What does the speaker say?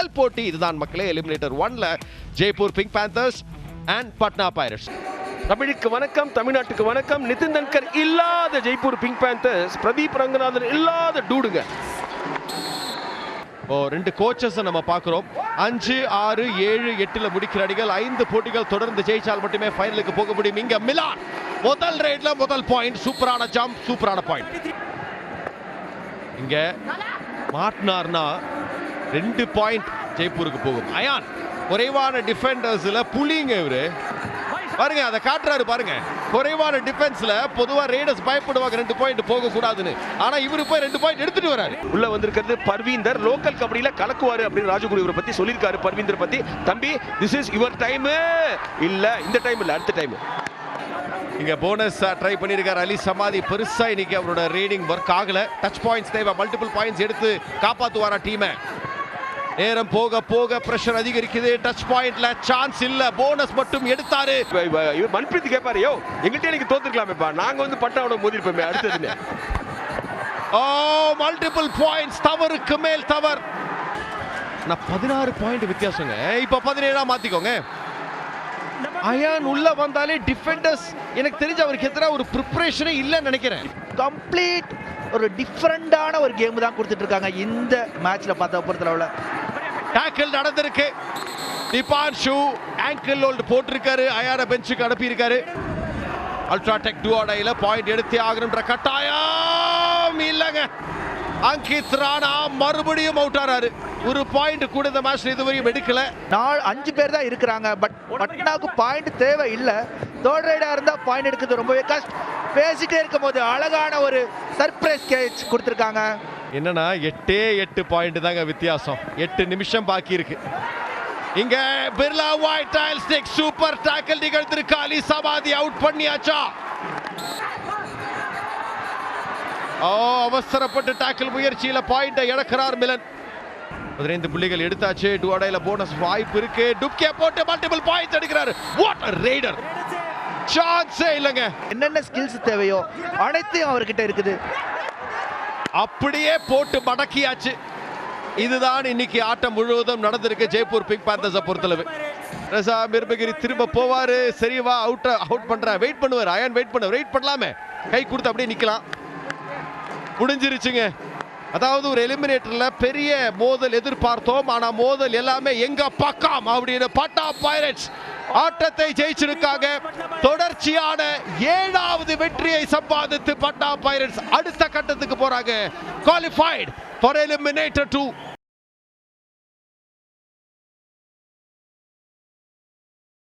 முதல் போட்டி இதுதான் மக்களே. எலிமினேட்டர் ஒன்ல Jaipur pink panthers and Patna pirates தமிழுக்கு வணக்கம் தமிழ்நாட்டுக்கு வணக்கம். நிதின் தன்கர் இல்லாத ஜெய்ப்பூர் பிங்க் பேந்தர்ஸ் பிரதீப் ரங்கநாதன் இல்லாத டூடுங்க. ஓ ரெண்டு கோச்சஸ் நம்ம பார்க்குறோம். அஞ்சு ஆறு ஏழு எட்டுல முடிக்கிற அடிகள் ஐந்து போட்டிகள் தொடர்ந்து ஜெயிச்சால் மட்டுமே ஃபைனலுக்கு போக முடியும். இங்க மிலான் முதல் ரேட்ல முதல் பாயிண்ட் சூப்பரான ஜம்ப் சூப்பரான பாயிண்ட் இங்க மாட்டினார்னா ரெண்டு பாயிண்ட் ஜெய்ப்பூருக்கு போகும். அயான் குறைவான டிஃபெண்டர்ஸ்ல புலிங்க இவரு. பாருங்க அதை காட்டுறாரு பாருங்க. குறைவான டிஃபென்ஸ்ல பொதுவா ரேடர்ஸ் பயப்படுவாங்க ரெண்டு பாயிண்ட் போக கூடாதுன்னு ஆனா இவரு போய் ரெண்டு பாயிண்ட் எடுத்துட்டு வராரு உள்ள வந்திருக்கிறது பர்வீந்தர். லோக்கல் கபடியில கலக்குவாரு அப்படின்னு ராஜகுரு இவரை பத்தி சொல்லியிருக்காரு. பர்வீந்தர் பத்தி. தம்பி திஸ் இஸ் யுவர் டைம் இல்ல இந்த டைம் இல்ல அடுத்த டைம் இங்க போனஸ் ட்ரை பண்ணியிருக்காரு அலி சமாதி. பெருசா இன்னைக்கு அவரோட ரீடிங் ஒர்க் ஆகல. டச் பாயிண்ட்ஸ் தேவை. மல்டிபிள் பாயிண்ட்ஸ் எடுத்து காப்பாத்துவாரா டீமை நேரம் போக போக பிரஷர் அதிகரிக்குது. டச் பாயிண்ட்ல சான்ஸ் இல்ல. போனஸ் மட்டும் எடுத்தாரு. இவர் மன்பிரீத் கேட்பாரு யோ எங்கிட்ட எனக்கு தோத்துருக்கலாமேப்பா. நாங்க வந்து பட்டாவோட மோதிருப்போமே அடுத்ததுன்னு ஓ மல்டிபிள் பாயிண்ட்ஸ் தவறுக்கு மேல் தவறு. நான் பதினாறு பாயிண்ட் வித்தியாசங்க. இப்ப பதினேழா மாத்திக்கோங்க. அயான் உள்ள வந்தாலே டிஃபெண்டர்ஸ் எனக்கு தெரிஞ்ச அவருக்கு எதிராக ஒரு ப்ரிப்பரேஷனே இல்லைன்னு நினைக்கிறேன். கம்ப்ளீட் ஒரு டிஃப்ரெண்டான ஒரு கேம் தான் கொடுத்துட்டு இருக்காங்க இந்த மேட்ச்ல பார்த்த பொறுத்தளவுல. டாக்கிள் நடந்திருக்கு. டிபான்ஷு ஆங்கிள் ஹோல்ட் போட்டிருக்காரு. அயார பெஞ்சுக்கு அனுப்பியிருக்காரு. அல்ட்ராடெக் டுவோடையில பாயிண்ட் எடுத்தே ஆகணுன்ற கட்டாயம் இல்லைங்க. அங்கித் ராணா மறுபடியும் அவுட் ஆறாரு. ஒரு பாயிண்ட் கூட இந்த மேட்ச் இதுவரையும் எடுக்கல. நாலு அஞ்சு பேர் தான் இருக்கிறாங்க. பட் பட்னாவுக்கு பாயிண்ட் தேவை இல்லை தேர்ட் ரைடா இருந்தா பாயிண்ட் எடுக்கிறது ரொம்பவே கஷ்டம். பேசிட்டே இருக்கும் போது அழகான ஒரு சர்ப்ரைஸ் கேட்ச் கொடுத்துருக்காங்க. என்னன்னா எட்டே எட்டு பாயிண்ட் தாங்க வித்தியாசம். எட்டு நிமிஷம் பாக்கி இருக்கு. இங்க Birla white tile stick super tackle நிகழ்த்திருக்கு அலி சபாதி அவுட் பண்ணியாச்சா? ஓ அவசரப்பட்டு டாக்கிள் முயற்சியில பாயிண்டை இழக்கிறார் மிலன். பதினைந்து புள்ளிகள் எடுத்தாச்சு. டுவாடையில போனஸ் வாய்ப்பு இருக்கு. டுப்கே போட்டு மல்டிபிள் பாயிண்ட் எடுக்கிறார் வாட் ரைடர் சான்ஸே இல்லைங்க. என்னென்ன ஸ்கில்ஸ் தேவையோ அனைத்தையும் அவர்கிட்ட இருக்குது. அப்படியே போட்டு மடக்கியாச்சு. இதுதான் இன்னைக்கு ஆட்டம் முழுவதும் நடந்திருக்கு ஜெய்ப்பூர் பிங்க் பேந்தர்ஸை பொறுத்தளவு. ரசா மிர்பகிரி திரும்ப போவாரு. சரிவா அவுட் அவுட் பண்ற. வெயிட் பண்ணுவார். அயன் வெயிட் பண்ண வெயிட் பண்ணலாமே. கை கொடுத்து அப்படியே நிக்கலாம். முடிஞ்சிருச்சுங்க. அதாவது ஒரு எலிமினேட்டர்ல பெரிய மோதல் எதிர்பார்த்தோம். ஆனா மோதல் எல்லாமே எங்க பக்கம் அப்படின்னு பட்டா பைரட்ஸ் ஆட்டத்தை ஜெயிச்சிருக்காங்க. தொடர்ச்சியான ஏழாவது வெற்றியை சம்பாதித்து பட்டா பைரட்ஸ் அடுத்த கட்டத்துக்கு போறாங்க. Qualified for eliminator two